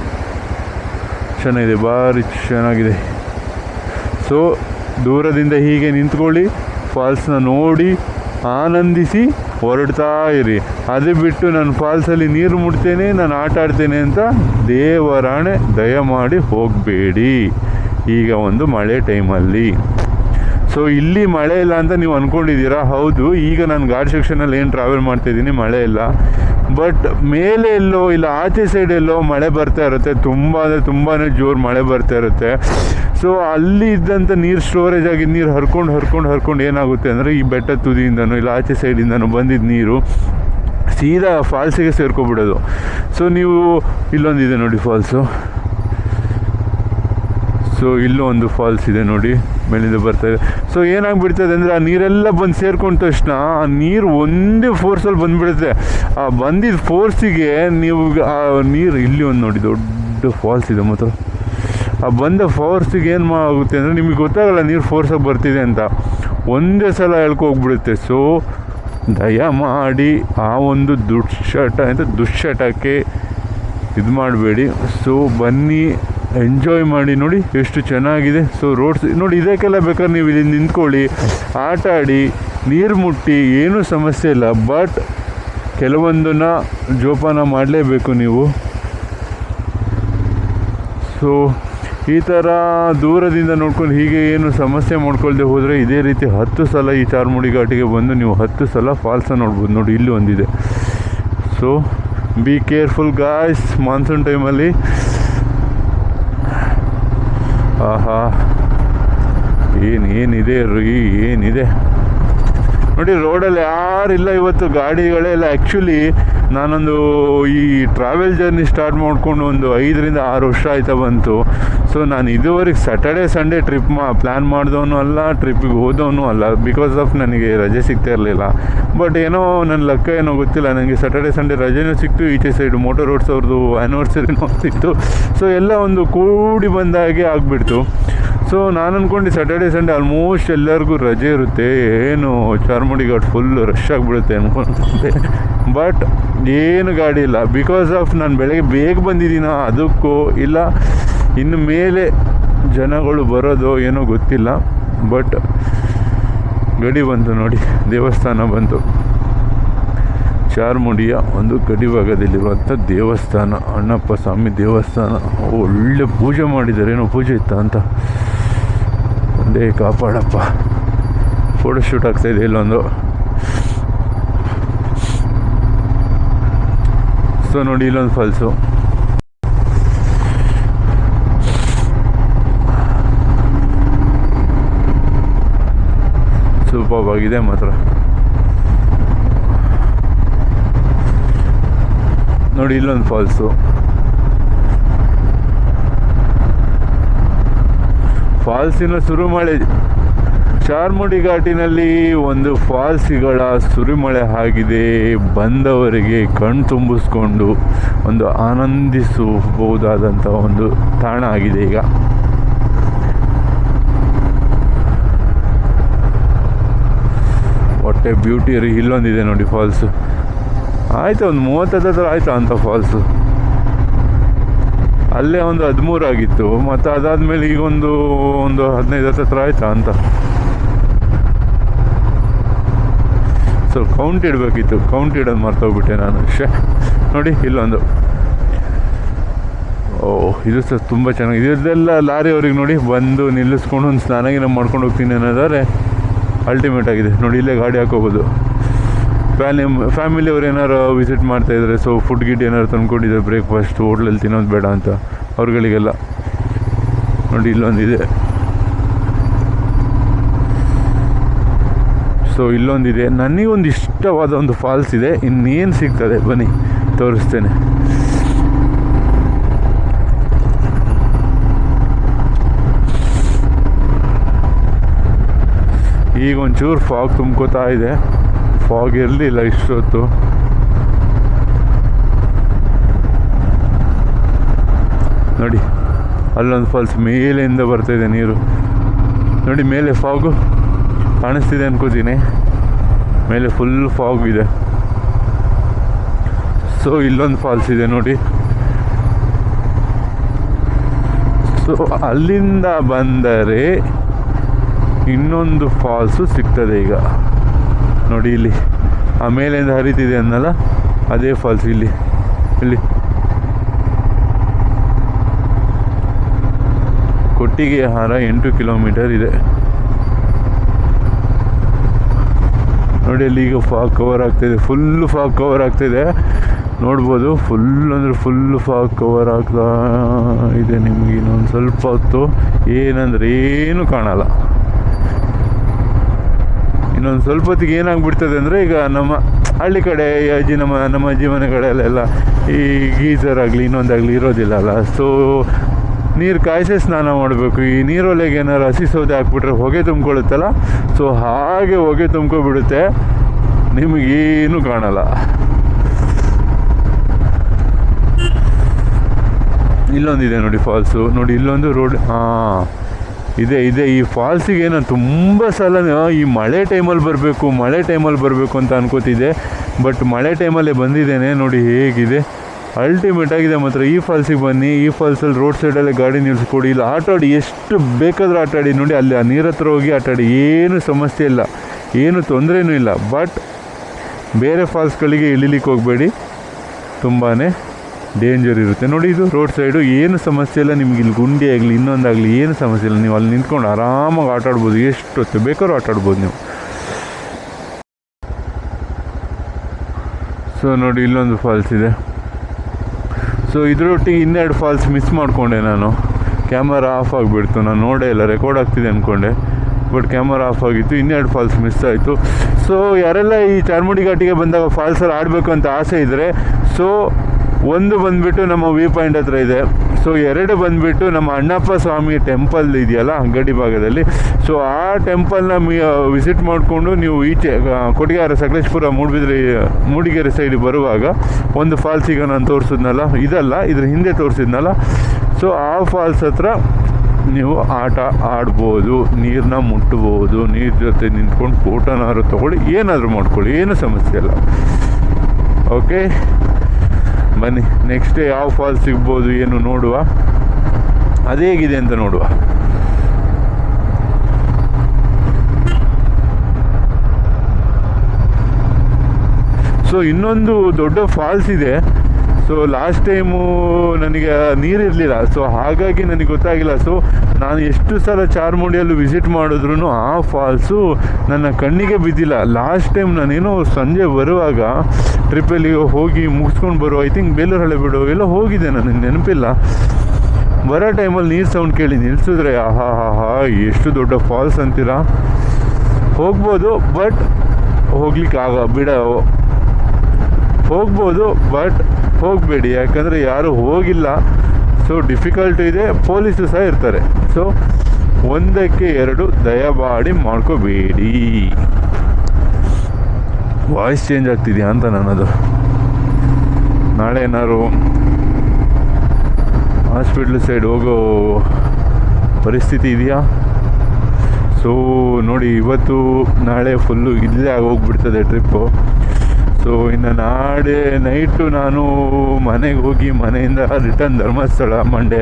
ಚೆನ್ನಾಗಿದೆ, ಭಾರಿ ಚೆನ್ನಾಗಿದೆ. ಸೊ ದೂರದಿಂದ ಹೀಗೆ ನಿಂತ್ಕೊಳ್ಳಿ. ಫಾಲ್ಸ್ನ ನೋಡಿ ಆನಂದಿಸಿ ಹೊರಡ್ತಾ ಇರಿ. ಅದು ಬಿಟ್ಟು ನಾನು ಫಾಲ್ಸಲ್ಲಿ ನೀರು ಮುಡ್ತೇನೆ ನಾನು ಆಟ ಆಡ್ತೇನೆ ಅಂತ ದೇವರಾಣೆ ದಯಮಾಡಿ ಹೋಗಬೇಡಿ. ಈಗ ಒಂದು ಮಳೆ ಟೈಮಲ್ಲಿ. ಸೊ ಇಲ್ಲಿ ಮಳೆ ಇಲ್ಲ ಅಂತ ನೀವು ಅಂದ್ಕೊಂಡಿದ್ದೀರಾ ಹೌದು, ಈಗ ನಾನು ಗಾಡಿ ಸೆಕ್ಷನಲ್ಲಿ ಏನು ಟ್ರಾವೆಲ್ ಮಾಡ್ತಾಯಿದ್ದೀನಿ ಮಳೆ ಇಲ್ಲ. ಬಟ್ ಮೇಲೆ ಎಲ್ಲೋ, ಇಲ್ಲ ಆಚೆ ಸೈಡ್ ಎಲ್ಲೋ ಮಳೆ ಬರ್ತಾ ಇರುತ್ತೆ. ತುಂಬ ಅಂದರೆ ತುಂಬಾ ಜೋರು ಮಳೆ ಬರ್ತಾ ಇರುತ್ತೆ. ಸೊ ಅಲ್ಲಿ ಇದ್ದಂಥ ನೀರು ಸ್ಟೋರೇಜ್ ಆಗಿ ನೀರು ಹರ್ಕೊಂಡು ಹರ್ಕೊಂಡು ಹರ್ಕೊಂಡು ಏನಾಗುತ್ತೆ ಅಂದರೆ ಈ ಬೆಟ್ಟ ತುದಿಯಿಂದನೋ ಇಲ್ಲ ಆಚೆ ಸೈಡಿಂದನೂ ಬಂದಿದ್ದ ನೀರು ಸೀದಾ ಫಾಲ್ಸಿಗೆ ಸೇರ್ಕೊಬಿಡೋದು. ಸೊ ನೀವು ಇಲ್ಲೊಂದಿದೆ ನೋಡಿ ಫಾಲ್ಸು ಸೊ ಇಲ್ಲೂ ಒಂದು ಫಾಲ್ಸ್ ಇದೆ ನೋಡಿ, ಮೇಲಿಂದ ಇದೆ. ಸೊ ಏನಾಗ್ಬಿಡ್ತದೆ ಅಂದರೆ ಆ ನೀರೆಲ್ಲ ಬಂದು ಸೇರ್ಕೊಂಡ ತಕ್ಷಣ ಆ ನೀರು ಒಂದೇ ಫೋರ್ಸಲ್ಲಿ ಬಂದುಬಿಡುತ್ತೆ. ಆ ಬಂದಿದ್ದ ಫೋರ್ಸಿಗೆ ನೀವು ಆ ನೀರು ಇಲ್ಲಿ ಒಂದು ನೋಡಿ, ದೊಡ್ಡ ಫಾಲ್ಸ್ ಇದೆ ಮಾತ್ರ. ಆ ಬಂದ ಫೋರ್ಸಿಗೆ ಏನು ಆಗುತ್ತೆ ಅಂದರೆ ನಿಮಗೆ ಗೊತ್ತಾಗಲ್ಲ ನೀರು ಫೋರ್ಸಾಗಿ ಬರ್ತಿದೆ ಅಂತ. ಒಂದೇ ಸಲ ಹೇಳ್ಕೋಗ್ಬಿಡುತ್ತೆ ಸೊ ದಯಮಾಡಿ ಆ ಒಂದು ದುಶ್ಚಟ ಅಂತ ದುಶ್ಚಟಕ್ಕೆ ಇದು ಮಾಡಬೇಡಿ. ಸೊ ಬನ್ನಿ ಎಂಜಾಯ್ ಮಾಡಿ ನೋಡಿ ಎಷ್ಟು ಚೆನ್ನಾಗಿದೆ. ಸೊ ರೋಡ್ಸ್ ನೋಡಿ ಇದಕ್ಕೆಲ್ಲ ಬೇಕಾದ್ರೆ ನೀವು ಇಲ್ಲಿ ನಿಂತ್ಕೊಳ್ಳಿ ಆಟ ಆಡಿ ನೀರು ಮುಟ್ಟಿ, ಏನೂ ಸಮಸ್ಯೆ ಇಲ್ಲ. ಬಟ್ ಕೆಲವೊಂದನ್ನು ಜೋಪಾನ ಮಾಡಲೇಬೇಕು ನೀವು. ಸೊ ಈ ಥರ ದೂರದಿಂದ ನೋಡ್ಕೊಂಡು ಹೀಗೆ ಏನು ಸಮಸ್ಯೆ ಮಾಡ್ಕೊಳ್ದೆ ಹೋದರೆ ಇದೇ ರೀತಿ ಹತ್ತು ಸಲ ಈ ಚಾರ್ಮುಡಿ ಘಾಟಿಗೆ ಬಂದು ನೀವು ಹತ್ತು ಸಲ ಫಾಲ್ಸ ನೋಡ್ಬೋದು. ನೋಡಿ, ಇಲ್ಲಿ ಒಂದಿದೆ. So be careful guys monsoon ಟೈಮಲ್ಲಿ ಆಹಾ. ಏನು, ಏನಿದೆ ರೀ? ಏನಿದೆ? ನೋಡಿ ರೋಡಲ್ಲಿ ಯಾರಿಲ್ಲ ಇವತ್ತು. ಗಾಡಿಗಳೇ ಇಲ್ಲ ಆ್ಯಕ್ಚುಲಿ ನಾನೊಂದು ಈ ಟ್ರಾವೆಲ್ ಜರ್ನಿ ಸ್ಟಾರ್ಟ್ ಮಾಡಿಕೊಂಡು ಒಂದು ಐದರಿಂದ ಆರು ವರ್ಷ ಆಯ್ತಾ ಬಂತು. ಸೊ ನಾನು ಇದುವರೆಗೆ ಸ್ಯಾಟರ್ಡೆ ಸಂಡೇ ಟ್ರಿಪ್ ಮಾ ಪ್ಲ್ಯಾನ್ ಮಾಡಿದವನು ಅಲ್ಲ ಟ್ರಿಪ್ಪಿಗೆ ಹೋದವನು ಅಲ್ಲ ಬಿಕಾಸ್ ಆಫ್ ನನಗೆ ರಜೆ ಸಿಗ್ತಾ ಇರಲಿಲ್ಲ. ಬಟ್ ಏನೋ ನನ್ನ ಲೆಕ್ಕ ಏನೋ ಗೊತ್ತಿಲ್ಲ ನನಗೆ ಸ್ಯಾಟರ್ಡೆ ಸಂಡೇ ರಜೆನೂ ಸಿಕ್ತು, ಈಚೆ ಸೈಡ್ ಮೋಟರ್ ರೋಡ್ಸ್ ಅವ್ರದ್ದು ಆ್ಯನಿವರ್ಸರಿನೂ ಸಿಕ್ತು. ಸೊ ಎಲ್ಲ ಒಂದು ಕೂಡಿ ಬಂದಾಗೆ ಆಗಿಬಿಡ್ತು. ಸೊ ನಾನು ಅಂದ್ಕೊಂಡು ಸ್ಯಾಟರ್ಡೆ ಸಂಡೇ ಆಲ್ಮೋಸ್ಟ್ ಎಲ್ಲರಿಗೂ ರಜೆ ಇರುತ್ತೆ. ಏನು ಚಾರ್ಮುಡಿ ಘಾಟ್ ಫುಲ್ ರಶ್ ಆಗಿಬಿಡುತ್ತೆ ಅಂದ್ಕೊಂಡೆ ಬಟ್ ಏನು ಗಾಡಿ ಇಲ್ಲ. ಬಿಕಾಸ್ ಆಫ್ ನಾನು ಬೆಳಗ್ಗೆ ಬೇಗ ಬಂದಿದ್ದೀನೋ? ಅದಕ್ಕೂ ಇಲ್ಲ. ಇನ್ನು ಮೇಲೆ ಜನಗಳು ಬರೋದು ಏನೋ ಗೊತ್ತಿಲ್ಲ. ಬಟ್ ಗಡಿ ಬಂತು ನೋಡಿ. ದೇವಸ್ಥಾನ ಬಂತು. ಚಾರ್ಮುಡಿಯ ಒಂದು ಗಡಿಭಾಗದಲ್ಲಿರುವಂಥ ದೇವಸ್ಥಾನ. ಅಣ್ಣಪ್ಪ ಸ್ವಾಮಿ ದೇವಸ್ಥಾನ. ಒಳ್ಳೆ ಪೂಜೆ ಮಾಡಿದ್ದಾರೆ. ಏನೋ ಪೂಜೆ ಇತ್ತ ಅಂತ. ಒಂದೇ ಕಾಪಾಡಪ್ಪ. ಫೋಟೋ ಶೂಟ್ ಆಗ್ತಾಯಿದೆ ಇಲ್ಲೊಂದು. ಸೊ ನೋಡಿ ಇಲ್ಲೊಂದು ಫಾಲ್ಸು ಸೂಪರ್ ಆಗಿದೆ ಮಾತ್ರ. ನೋಡಿ ಇಲ್ಲೊಂದು ಫಾಲ್ಸು ಫಾಲ್ಸಿನ ಸುರುಮಳೆ ಚಾರ್ಮುಡಿ ಘಾಟಿನಲ್ಲಿ ಒಂದು ಫಾಲ್ಸಿಗಳ ಸುರಿಮಳೆ ಆಗಿದೆ. ಬಂದವರಿಗೆ ಕಣ್ ತುಂಬಿಸ್ಕೊಂಡು ಒಂದು ಆನಂದಿಸಬಹುದಾದಂಥ ಒಂದು ತಾಣ ಆಗಿದೆ ಈಗ. ಒಟ್ಟೆ ಬ್ಯೂಟಿ ರೀ, ಇಲ್ಲೊಂದಿದೆ ನೋಡಿ ಫಾಲ್ಸು. ಆಯಿತು, ಒಂದು ಮೂವತ್ತೈದು ಹತ್ರ ಆಯಿತು ಅಂಥ ಫಾಲ್ಸು. ಅಲ್ಲೇ ಒಂದು ಹದಿಮೂರು ಆಗಿತ್ತು ಮತ್ತು ಅದಾದಮೇಲೆ ಈಗ ಒಂದು ಒಂದು ಹದಿನೈದು ಹತ್ರ ಆಯ್ತಾ ಅಂತ. So count ಇಡಬೇಕಿತ್ತು. ಕೌಂಟ್ ಇಡೋದು ಮರ್ತೋಗ್ಬಿಟ್ಟೆ ನಾನು. ಶೇ ನೋಡಿ, ಇಲ್ಲೊಂದು. ಓ, ಇದು ಸರ್ ತುಂಬ ಚೆನ್ನಾಗಿ ಇದೆಲ್ಲ ಲಾರಿ ಅವ್ರಿಗೆ ನೋಡಿ, ಬಂದು ನಿಲ್ಲಿಸ್ಕೊಂಡು ಒಂದು ಸ್ನಾನಗಿನ ಮಾಡ್ಕೊಂಡು ಹೋಗ್ತೀನಿ ಅನ್ನೋದಾದ್ರೆ ಅಲ್ಟಿಮೇಟ್ ಆಗಿದೆ. ನೋಡಿ, ಇಲ್ಲೇ ಗಾಡಿ ಹಾಕೋಬೋದು. ಫ್ಯಾಮಿಲಿ ಅವ್ರು ಏನಾರು ವಿಸಿಟ್ ಮಾಡ್ತಾ ಇದ್ದಾರೆ ಸೊ ಫುಡ್ ಗಿಡ್ ಏನಾರು ತಂದ್ಕೊಂಡಿದ್ದಾರೆ ಬ್ರೇಕ್ಫಾಸ್ಟ್ ಹೋಟ್ಲಲ್ಲಿ ತಿನ್ನೋದು ಬೇಡ ಅಂತ ಅವ್ರುಗಳಿಗೆಲ್ಲ. ನೋಡಿ, ಇಲ್ಲೊಂದಿದೆ. ಸೊ, ಇಲ್ಲೊಂದಿದೆ. ನನಗೊಂದು ಇಷ್ಟವಾದ ಒಂದು ಫಾಲ್ಸ್ ಇದೆ. ಇನ್ನೇನು ಸಿಗ್ತದೆ? ಬನ್ನಿ, ತೋರಿಸ್ತೇನೆ. ಈಗ ಒಂಚೂರು ಫಾಗ್ ತುಂಬ್ಕೋತಾ ಇದೆ. ಫಾಗ್ ಇರಲಿಲ್ಲ ಇಷ್ಟೊತ್ತು. ನೋಡಿ, ಅಲ್ಲೊಂದು ಫಾಲ್ಸ್ ಮೇಲೆಯಿಂದ ಬರ್ತಾಯಿದೆ ನೀರು. ನೋಡಿ, ಮೇಲೆ ಫಾಗು ಕಾಣಿಸ್ತಿದೆ ಅನ್ಕೋತೀನಿ. ಮೇಲೆ ಫುಲ್ ಫಾಗ್ ಇದೆ. ಸೊ ಇಲ್ಲೊಂದು ಫಾಲ್ಸ್ ಇದೆ ನೋಡಿ. ಸೊ ಅಲ್ಲಿಂದ ಬಂದರೆ ಇನ್ನೊಂದು ಫಾಲ್ಸು ಸಿಗ್ತದೆ ಈಗ. ನೋಡಿ ಇಲ್ಲಿ. ಆ ಮೇಲಿಂದ ಹರಿತಿದೆ ಅನ್ನಲ್ಲ? ಅದೇ ಫಾಲ್ಸ್ ಇಲ್ಲಿ. ಇಲ್ಲಿ. ಕೊಟ್ಟಿಗೆ ಹಾರ ಎಂಟು ಕಿಲೋಮೀಟರ್ ಇದೆ. ನೋಡಿ ಅಲ್ಲಿ ಈಗ ಫಾಗ್ ಕವರ್ ಆಗ್ತಿದೆ. ಫುಲ್ ಫಾಗ್ ಕವರ್ ಆಗ್ತಿದೆ. ನೋಡ್ಬೋದು. ಫುಲ್ ಅಂದರೆ ಫುಲ್ ಫಾಗ್ ಕವರ್ ಆಗ್ತಾ ಇದೆ ನಿಮಗೆ ಇನ್ನೊಂದು ಸ್ವಲ್ಪ ಹೊತ್ತು. ಏನಂದ್ರೆ ಏನು ಕಾಣಲ್ಲ. ಇನ್ನೊಂದು ಸ್ವಲ್ಪ ಹೊತ್ತಿಗೆ ಏನಾಗ್ಬಿಡ್ತದೆ ಅಂದರೆ ಈಗ ನಮ್ಮ ಹಳ್ಳಿ ಕಡೆ, ಈ ಅಜ್ಜಿ ನಮ್ಮ ನಮ್ಮ ಅಜ್ಜಿ ಮನೆ ಕಡೆಯಲ್ಲೆಲ್ಲ ಈ ಗೀಸರ್ ಆಗಲಿ ಇನ್ನೊಂದಾಗಲಿ ಇರೋದಿಲ್ಲ ಅಲ್ಲ ಸೊ ನೀರು ಕಾಯಿಸಿ ಸ್ನಾನ ಮಾಡಬೇಕು. ಈ ನೀರೊಳಗೆ ಏನಾರು ಹಸಿ ಸೌದೆ ಹಾಕ್ಬಿಟ್ರೆ ಹೊಗೆ ತುಂಬ್ಕೊಳ್ಳುತ್ತಲ್ಲ? ಸೊ ಹಾಗೆ ಹೊಗೆ ತುಂಬ್ಕೊಬಿಡುತ್ತೆ. ನಿಮಗೇನು ಕಾಣಲ್ಲ. ಇಲ್ಲೊಂದಿದೆ ನೋಡಿ ಫಾಲ್ಸು ನೋಡಿ ಇಲ್ಲೊಂದು ರೋಡ್ ಹಾಂ, ಇದೆ ಇದೆ. ಈ ಫಾಲ್ಸಿಗೆ ನಾನು ತುಂಬ ಸಲ ಈ ಮಳೆ ಟೈಮಲ್ಲಿ ಬರಬೇಕು, ಮಳೆ ಟೈಮಲ್ಲಿ ಬರಬೇಕು ಅಂತ ಅನ್ಕೋತಿದ್ದೆ. ಬಟ್ ಮಳೆ ಟೈಮಲ್ಲೇ ಬಂದಿದ್ದೇನೆ, ನೋಡಿ ಹೇಗಿದೆ. ಅಲ್ಟಿಮೇಟ್ ಆಗಿದೆ ಮಾತ್ರ. ಈ ಫಾಲ್ಸಿಗೆ ಬನ್ನಿ. ಈ ಫಾಲ್ಸಲ್ಲಿ ರೋಡ್ ಸೈಡಲ್ಲೇ ಗಾಡಿ ನಿಲ್ಲಿಸ್ಕೊಡಿ ಇಲ್ಲ, ಆಟ ಎಷ್ಟು ಬೇಕಾದರೂ ಆಟಾಡಿ ನೋಡಿ, ಅಲ್ಲಿ ಆ ಹತ್ರ ಹೋಗಿ ಆಟಾಡಿ ಏನು ಸಮಸ್ಯೆ ಇಲ್ಲ. ಏನು ತೊಂದರೆನೂ ಇಲ್ಲ. ಬಟ್ ಬೇರೆ ಫಾಲ್ಸ್ಗಳಿಗೆ ಇಳಿಲಿಕ್ಕೆ ಹೋಗಬೇಡಿ. ತುಂಬಾ ಡೇಂಜರ್ ಇರುತ್ತೆ. ನೋಡಿ ಇದು ರೋಡ್ ಸೈಡು ಏನು ಸಮಸ್ಯೆ ಇಲ್ಲ, ನಿಮ್ಗೆ ಇಲ್ಲಿ ಗುಂಡಿ ಆಗಲಿ, ಇನ್ನೊಂದಾಗಲಿ ಏನು ಸಮಸ್ಯೆ ಇಲ್ಲ. ನೀವು ಅಲ್ಲಿ ನಿಂತ್ಕೊಂಡು ಆರಾಮಾಗಿ ಆಟ ಆಡ್ಬೋದು. ಎಷ್ಟು ಹೊತ್ತು ಬೇಕಾದ್ರೂ ಆಟ ನೀವು. ಸೊ ನೋಡಿ ಇಲ್ಲೊಂದು ಫಾಲ್ಸ್ ಇದೆ. ಸೊ ಇದರೊಟ್ಟಿಗೆ ಇನ್ನೆರಡು ಫಾಲ್ಸ್ ಮಿಸ್ ಮಾಡಿಕೊಂಡೆ ನಾನು. ಕ್ಯಾಮರಾ ಆಫ್ ಆಗಿಬಿಡ್ತು. ನಾನು ನೋಡೇ ಇಲ್ಲ. ರೆಕಾರ್ಡ್ ಆಗ್ತಿದೆ ಅಂದ್ಕೊಂಡೆ ಬಟ್ ಕ್ಯಾಮರಾ ಆಫ್ ಆಗಿತ್ತು, ಇನ್ನೆರಡು ಫಾಲ್ಸ್ ಮಿಸ್ ಆಯಿತು. ಸೊ ಯಾರೆಲ್ಲ ಈ ಚಾರ್ಮುಡಿ ಘಾಟಿಗೆ ಬಂದಾಗ ಫಾಲ್ಸಲ್ಲಿ ಆಡಬೇಕು ಅಂತ ಆಸೆ ಇದ್ದರೆ ಸೊ ಒಂದು ಬಂದುಬಿಟ್ಟು ನಮ್ಮ ವಿ ಪಾಯಿಂಟ್ ಹತ್ರ ಇದೆ. ಸೊ ಎರಡು ಬಂದುಬಿಟ್ಟು ನಮ್ಮ ಅಣ್ಣಪ್ಪ ಸ್ವಾಮಿ ಟೆಂಪಲ್ ಇದೆಯಲ್ಲ, ಅಂಗಡಿ ಭಾಗದಲ್ಲಿ. ಸೊ ಆ ಟೆಂಪಲ್ನ ಮೀ ವಿಸಿಟ್ ಮಾಡಿಕೊಂಡು ನೀವು ಈಚೆ ಕೊಡಿಗಾರ ಸಕಲೇಶ್ಪುರ ಮೂಡುಬಿದ್ರೆ, ಮೂಡಿಗೆರೆ ಸೈಡ್ ಬರುವಾಗ ಒಂದು ಫಾಲ್ಸ್ ಈಗ ನಾನು ತೋರಿಸಿದ್ನಲ್ಲ, ಇದಲ್ಲ, ಇದ್ರ ಹಿಂದೆ ತೋರಿಸಿದ್ನಲ್ಲ. ಸೊ ಆ ಫಾಲ್ಸ್ ಹತ್ರ ನೀವು ಆಟ ಆಡ್ಬೋದು ನೀರನ್ನ ಮುಟ್ಬೋದು ನೀರು ಜೊತೆ ನಿಂತ್ಕೊಂಡು ಫೋಟೋನಾದ್ರು ತೊಗೊಳ್ಳಿ, ಏನಾದರೂ ಮಾಡ್ಕೊಳ್ಳಿ, ಏನು ಸಮಸ್ಯೆ ಇಲ್ಲ. ಓಕೆ ಬನ್ನಿ ನೆಕ್ಸ್ಟ್ ಯಾವ ಫಾಲ್ ಸಿಗ್ಬೋದು, ಏನು ನೋಡುವ? ಅದೇಗಿದೆ ಅಂತ ನೋಡುವ. ಸೊ ಇನ್ನೊಂದು ದೊಡ್ಡ ಫಾಲ್ಸ್ ಇದೆ. ಸೊ ಲಾಸ್ಟ್ ಟೈಮು ನನಗೆ ನೀರಿರಲಿಲ್ಲ ಸೊ ಹಾಗಾಗಿ ನನಗೆ ಗೊತ್ತಾಗಿಲ್ಲ. ಸೊ ನಾನು ಎಷ್ಟು ಸಲ ಚಾರ್ಮುಡಿಯಲ್ಲೂ ವಿಸಿಟ್ ಮಾಡಿದ್ರು ಆ ಫಾಲ್ಸು ನನ್ನ ಕಣ್ಣಿಗೆ ಬಿದ್ದಿಲ್ಲ. ಲಾಸ್ಟ್ ಟೈಮ್ ನಾನೇನೋ ಸಂಜೆ ಬರುವಾಗ ಟ್ರಿಪ್ಪಲ್ಲಿ ಹೋಗಿ ಮುಗಿಸ್ಕೊಂಡು ಬರೋ ಐ ಥಿಂಕ್ ಬೇಲೂರು ಹಳೆ ಬಿಡು, ಎಲ್ಲ ಹೋಗಿದ್ದೆ ನನಗೆ ನೆನಪಿಲ್ಲ. ಬರೋ ಟೈಮಲ್ಲಿ ನೀರು ಸೌಂಡ್ ಕೇಳಿ ನಿಲ್ಸಿದ್ರೆ, ಆಹಾ, ಹಾ ಹಾ, ಎಷ್ಟು ದೊಡ್ಡ ಫಾಲ್ಸ್ ಅಂತೀರಾ? ಹೋಗ್ಬೋದು ಬಟ್ ಹೋಗ್ಲಿಕ್ಕೆ ಆಗ ಬಿಡ. ಹೋಗ್ಬೋದು ಬಟ್ ಹೋಗಬೇಡಿ, ಯಾಕಂದರೆ ಯಾರೂ ಹೋಗಿಲ್ಲ. ಸೊ ಡಿಫಿಕಲ್ಟ್ ಇದೆ ಪೊಲೀಸು ಸಹ ಇರ್ತಾರೆ. ಸೊ ಒಂದಕ್ಕೆ ಎರಡು ದಯಬಾಡಿ ಮಾಡ್ಕೋಬೇಡಿ. ವಾಯ್ಸ್ ಚೇಂಜ್ ಆಗ್ತಿದೆಯಾ ಅಂತ ನನ್ನದು. ನಾಳೆ ಏನಾದ್ರು ಹಾಸ್ಪಿಟ್ಲ್ ಸೈಡ್ ಹೋಗೋ ಪರಿಸ್ಥಿತಿ ಇದೆಯಾ? ಸೊ ನೋಡಿ, ಇವತ್ತು ನಾಳೆ ಫುಲ್ಲು ಇಲ್ಲೇ ಆಗೋಗ್ಬಿಡ್ತದೆ ಟ್ರಿಪ್ಪು ಸೊ ಇನ್ನು ನಾಳೆ ನೈಟು ನಾನು ಮನೆಗೆ ಹೋಗಿ ಮನೆಯಿಂದ return Dharmasthala Monday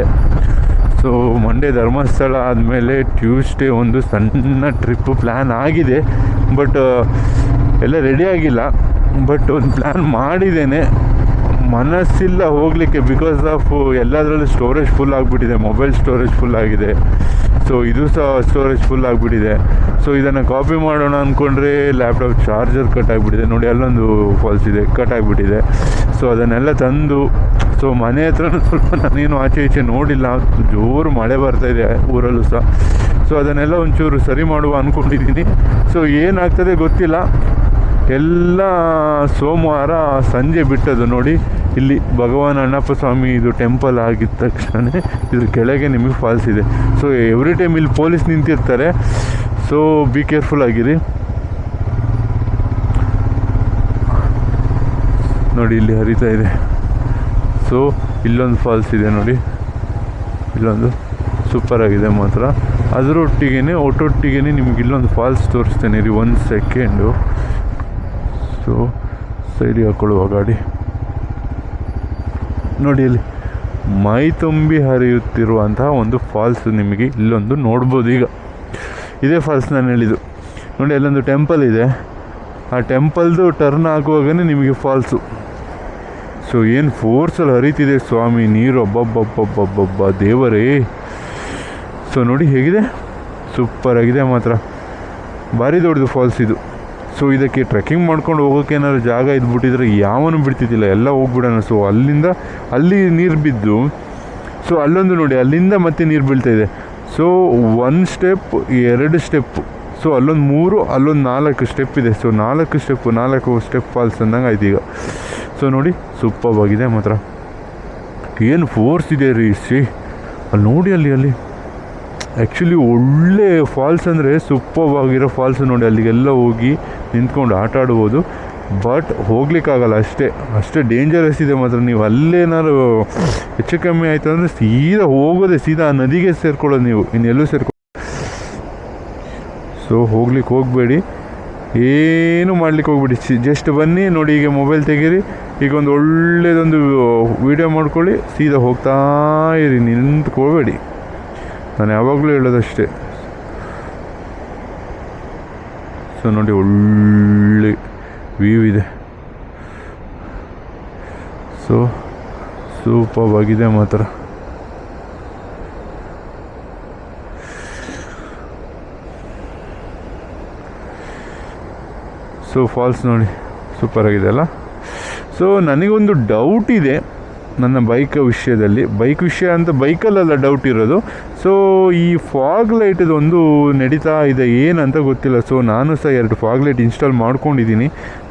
so Monday Dharmasthala ಆದಮೇಲೆ ಟ್ಯೂಸ್ಡೇ ಒಂದು ಸಣ್ಣ ಟ್ರಿಪ್ಪು ಪ್ಲ್ಯಾನ್ ಆಗಿದೆ. ಬಟ್ ಎಲ್ಲ ರೆಡಿ ಆಗಿಲ್ಲ. ಬಟ್ ಒಂದು ಪ್ಲ್ಯಾನ್ ಮಾಡಿದ್ದೇನೆ. ಮನಸ್ಸಿಲ್ಲ ಹೋಗಲಿಕ್ಕೆ ಬಿಕಾಸ್ ಆಫ್ ಎಲ್ಲದರಲ್ಲೂ ಸ್ಟೋರೇಜ್ ಫುಲ್ ಆಗಿಬಿಟ್ಟಿದೆ ಮೊಬೈಲ್ ಸ್ಟೋರೇಜ್ ಫುಲ್ ಆಗಿದೆ. ಸೊ ಇದು ಸಹ ಸ್ಟೋರೇಜ್ ಫುಲ್ ಆಗಿಬಿಟ್ಟಿದೆ. ಸೊ ಇದನ್ನು ಕಾಪಿ ಮಾಡೋಣ ಅಂದ್ಕೊಂಡ್ರೆ ಲ್ಯಾಪ್ಟಾಪ್ ಚಾರ್ಜರ್ ಕಟ್ ಆಗಿಬಿಟ್ಟಿದೆ. ನೋಡಿ, ಅಲ್ಲೊಂದು ಫಾಲ್ಸ್ ಇದೆ ಕಟ್ ಆಗಿಬಿಟ್ಟಿದೆ. ಸೊ ಅದನ್ನೆಲ್ಲ ತಂದು ಸೊ ಮನೆ ಹತ್ರನೂ ಸ್ವಲ್ಪ ನಾನೇನು ಆಚೆ ಈಚೆ ನೋಡಿಲ್ಲ. ಜೋರು ಮಳೆ ಬರ್ತಾ ಇದೆ ಊರಲ್ಲೂ ಸಹ. ಸೊ ಅದನ್ನೆಲ್ಲ ಒಂಚೂರು ಸರಿ ಮಾಡುವ ಅಂದ್ಕೊಂಡಿದ್ದೀನಿ ಸೊ ಏನಾಗ್ತದೆ ಗೊತ್ತಿಲ್ಲ. ಎಲ್ಲ ಸೋಮವಾರ ಸಂಜೆ ಬಿಟ್ಟದ್ದು ನೋಡಿ. ಇಲ್ಲಿ ಭಗವಾನ್ ಅಣ್ಣಪ್ಪ ಸ್ವಾಮಿ ಇದು ಟೆಂಪಲ್ ಆಗಿದ ತಕ್ಷಣ ಇದ್ರ ಕೆಳಗೆ ನಿಮಗೆ ಫಾಲ್ಸ್ ಇದೆ. ಸೊ ಎವ್ರಿ ಟೈಮ್ ಇಲ್ಲಿ ಪೊಲೀಸ್ ನಿಂತಿರ್ತಾರೆ. ಸೊ ಬಿ ಕೇರ್ಫುಲ್ ಆಗಿರಿ. ನೋಡಿ ಇಲ್ಲಿ ಹರಿತಾ ಇದೆ. ಸೊ ಇಲ್ಲೊಂದು ಫಾಲ್ಸ್ ಇದೆ ನೋಡಿ. ಇಲ್ಲೊಂದು ಸೂಪರ್ ಆಗಿದೆ ಮಾತ್ರ. ಅದರೊಟ್ಟಿಗೆ ಒಟ್ಟೊಟ್ಟಿಗೆ ನಿಮ್ಗೆ ಇಲ್ಲೊಂದು ಫಾಲ್ಸ್ ತೋರಿಸ್ತೇನೆ ರೀ, ಒಂದು ಸೆಕೆಂಡು ಸೊ ಸೈಡಿಗೆ ಹಾಕೊಳ್ಳುವ ಗಾಡಿ. ನೋಡಿ ಇಲ್ಲಿ, ಮೈ ತುಂಬಿ ಹರಿಯುತ್ತಿರುವಂತಹ ಒಂದು ಫಾಲ್ಸ್ ನಿಮಗೆ ಇಲ್ಲೊಂದು ನೋಡ್ಬೋದು ಈಗ. ಇದೇ ಫಾಲ್ಸ್ ನಾನು ಹೇಳಿದ್ದು. ನೋಡಿ, ಅಲ್ಲೊಂದು ಟೆಂಪಲ್ ಇದೆ. ಆ ಟೆಂಪಲ್ದು ಟರ್ನ್ ಆಗುವಾಗನೇ ನಿಮಗೆ ಫಾಲ್ಸು ಸೊ ಏನು ಫೋರ್ಸಲ್ಲಿ ಹರಿತಿದೆ ಸ್ವಾಮಿ, ನೀರು ಅಬ್ಬಬ್ಬಬ್ಬಬ್ಬಬ್ಬ ದೇವರೇ. ಸೊ ನೋಡಿ ಹೇಗಿದೆ? ಸೂಪರ್ ಆಗಿದೆ ಮಾತ್ರ. ಭಾರಿ ದೊಡ್ಡದು ಫಾಲ್ಸ್ ಇದು. ಸೊ ಇದಕ್ಕೆ ಟ್ರೆಕ್ಕಿಂಗ್ ಮಾಡ್ಕೊಂಡು ಹೋಗೋಕೆ ಏನಾದ್ರು ಜಾಗ ಇದ್ಬಿಟ್ಟಿದ್ರೆ ಯಾವನು ಬಿಡ್ತಿದ್ದಿಲ್ಲ. ಎಲ್ಲ ಹೋಗ್ಬಿಡೋಣ. ಸೊ ಅಲ್ಲಿಂದ, ಅಲ್ಲಿ ನೀರು ಬಿದ್ದು ಸೊ ಅಲ್ಲೊಂದು ನೋಡಿ, ಅಲ್ಲಿಂದ ಮತ್ತೆ ನೀರು ಇದೆ. ಸೊ ಒನ್ ಸ್ಟೆಪ್ ಎರಡು ಸ್ಟೆಪ್ ಸೊ ಅಲ್ಲೊಂದು ಮೂರು, ಅಲ್ಲೊಂದು ನಾಲ್ಕು ಸ್ಟೆಪ್ ಇದೆ. ಸೊ ನಾಲ್ಕು ಸ್ಟೆಪ್ ನಾಲ್ಕು ಸ್ಟೆಪ್ ಫಾಲ್ಸ್ ಅಂದಂಗೆ ಆಯ್ತು ಈಗ. ಸೊ ನೋಡಿ ಸೂಪರ್ ಆಗಿದೆ ಮಾತ್ರ. ಏನು ಫೋರ್ಸ್ ಇದೆ ರೀ ಸಿ ಅಲ್ಲಿ ನೋಡಿ, ಅಲ್ಲಿ ಅಲ್ಲಿ. ಆ್ಯಕ್ಚುಲಿ ಒಳ್ಳೆ ಫಾಲ್ಸ್ ಅಂದರೆ ಸೂಪರ್ ಆಗಿರೋ ಫಾಲ್ಸ್ ನೋಡಿ, ಅಲ್ಲಿಗೆಲ್ಲ ಹೋಗಿ ನಿಂತ್ಕೊಂಡು ಆಟ ಆಡ್ಬೋದು ಬಟ್ ಹೋಗ್ಲಿಕ್ಕಾಗಲ್ಲ ಅಷ್ಟೇ. ಅಷ್ಟೇ ಡೇಂಜರಸ್ ಇದೆ ಮಾತ್ರ. ನೀವು ಅಲ್ಲೇನಾದ್ರು ಹೆಚ್ಚು ಕಮ್ಮಿ ಆಯಿತು ಅಂದರೆ ಸೀದಾ ಹೋಗೋದೆ, ಸೀದಾ ಆ ನದಿಗೆ ಸೇರ್ಕೊಳ್ಳೋದು ನೀವು. ಇನ್ನೆಲ್ಲೂ ಸೇರ್ಕೊ ಸೊ ಹೋಗ್ಲಿಕ್ಕೆ ಹೋಗಬೇಡಿ. ಏನು ಮಾಡ್ಲಿಕ್ಕೆ ಹೋಗ್ಬಿಡಿ. ಜಸ್ಟ್ ಬನ್ನಿ, ನೋಡಿ ಈಗ ಮೊಬೈಲ್ ತೆಗೀರಿ. ಈಗ ಒಂದು ಒಳ್ಳೇದೊಂದು ವಿಡಿಯೋ ಮಾಡ್ಕೊಳ್ಳಿ. ಸೀದಾ ಹೋಗ್ತಾ ಇರಿ. ನಿಂತ್ಕೋಬೇಡಿ. ನಾನು ಯಾವಾಗಲೂ ಹೇಳೋದಷ್ಟೇ. ನೋಡಿ ಒಳ್ಳೆ ವ್ಯೂ ಇದೆ. ಸೊ ಸೂಪರ್ ಆಗಿದೆ ಮಾತ್ರ. ಸೊ ಫಾಲ್ಸ್ ನೋಡಿ ಸೂಪರ್ ಆಗಿದೆ ಅಲ್ಲ? ಸೊ ನನಗೊಂದು ಡೌಟ್ ಇದೆ. ನನ್ನ ಬೈಕ್ ವಿಷಯದಲ್ಲಿ. ಬೈಕ್ ವಿಷಯ ಅಂತ ಬೈಕಲ್ಲೆಲ್ಲ ಡೌಟ್ ಇರೋದು. ಸೊ ಈ ಫಾಗ್ ಲೈಟದು ಒಂದು ನಡೀತಾ ಇದೆ, ಏನಂತ ಗೊತ್ತಿಲ್ಲ. ಸೊ ನಾನು ಸಹ ಎರಡು ಫಾಗ್ ಲೈಟ್ ಇನ್ಸ್ಟಾಲ್ ಮಾಡ್ಕೊಂಡಿದ್ದೀನಿ.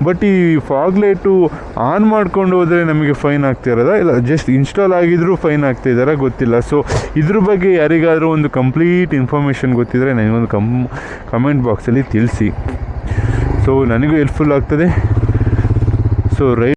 ಬಟ್ ಈ ಫಾಗ್ ಲೈಟು ಆನ್ ಮಾಡ್ಕೊಂಡು ಹೋದರೆ ನಮಗೆ ಫೈನ್ ಆಗ್ತಿರೋದ ಇಲ್ಲ ಜಸ್ಟ್ ಇನ್ಸ್ಟಾಲ್ ಆಗಿದ್ರೂ ಫೈನ್ ಆಗ್ತಿದ್ದಾರಾ ಗೊತ್ತಿಲ್ಲ. ಸೊ ಇದ್ರ ಬಗ್ಗೆ ಯಾರಿಗಾದರೂ ಒಂದು ಕಂಪ್ಲೀಟ್ ಇನ್ಫಾರ್ಮೇಷನ್ ಗೊತ್ತಿದ್ದರೆ ನನಗೊಂದು ಕಮ್ ಕಮೆಂಟ್ ಬಾಕ್ಸಲ್ಲಿ ತಿಳಿಸಿ. ಸೊ ನನಗೂ ಹೆಲ್ಪ್ಫುಲ್ ಆಗ್ತದೆ. ಸೊ ರೈ